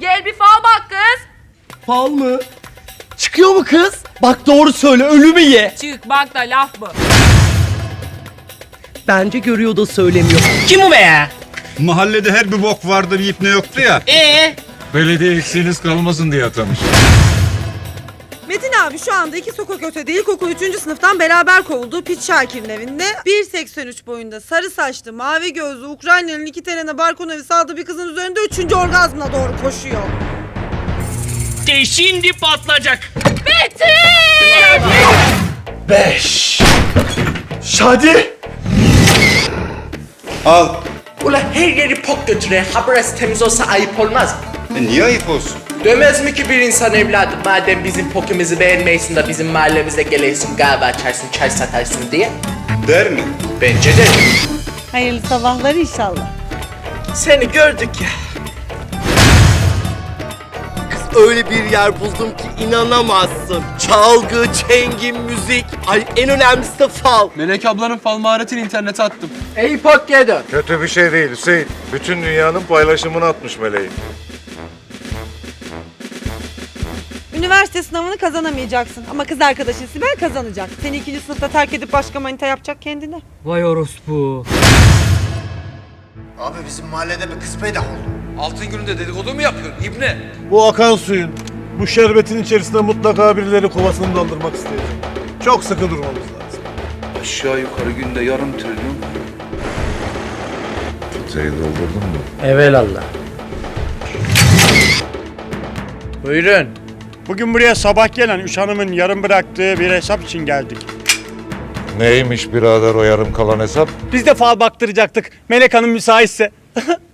Gel bir fal bak kız. Fal mı? Çıkıyor mu kız? Bak doğru söyle ölümü ye. Çık bak da laf mı? Bence görüyor da söylemiyor. Kim o be ya? Mahallede her bir bok vardı bir ip ne yoktu ya. Ee? Belediye eksiğiniz kalmasın diye atamış. Abi şu anda iki sokak ötede ilkokul 3. sınıftan beraber kovulduğu Piç Şakir'in evinde 1.83 boyunda sarı saçlı mavi gözlü Ukraynalı iki terene balkon evi sağda bir kızın üzerinde 3. orgazmına doğru koşuyor. De şimdi patlayacak. Beş. Şadi. Al. Ula her yeri pok götürüyor. Ha burası temiz olsa ayıp olmaz. E niye ayıp olsun? Demez mi ki bir insan evladım madem bizim pokimizi beğenmeysin de bizim mahallemize geleysin kahve açarsın çay satarsın diye. Der mi? Bence de. Hayırlı sabahlar inşallah. Seni gördük ya. Kız öyle bir yer buldum ki inanamazsın. Çalgı, çengi, müzik. Ay en önemlisi de fal. Melek ablanın fal maharetini internete attım. Ey pok geri Kötü bir şey değil Hüseyin. Bütün dünyanın paylaşımını atmış meleğin. Üniversite sınavını kazanamayacaksın ama kız arkadaşın Sibel kazanacak. Seni ikinci sınıfta terk edip başka manita yapacak kendine. Vay orospu. Abi bizim mahallede bir kız peydah oldu. Altın gününde dedikodu mu yapıyorsun İbne? Bu akan suyun, bu şerbetin içerisinde mutlaka birileri kovasını doldurmak isteyecek. Çok sıkı durmamız lazım. Aşağı yukarı günde yarım trilyon. Filtreyi doldurdun mu? Evelallah. Buyurun. Bugün buraya sabah gelen üç hanımın yarım bıraktığı bir hesap için geldik. Neymiş birader o yarım kalan hesap? Biz de fal baktıracaktık. Melek Hanım müsaitse.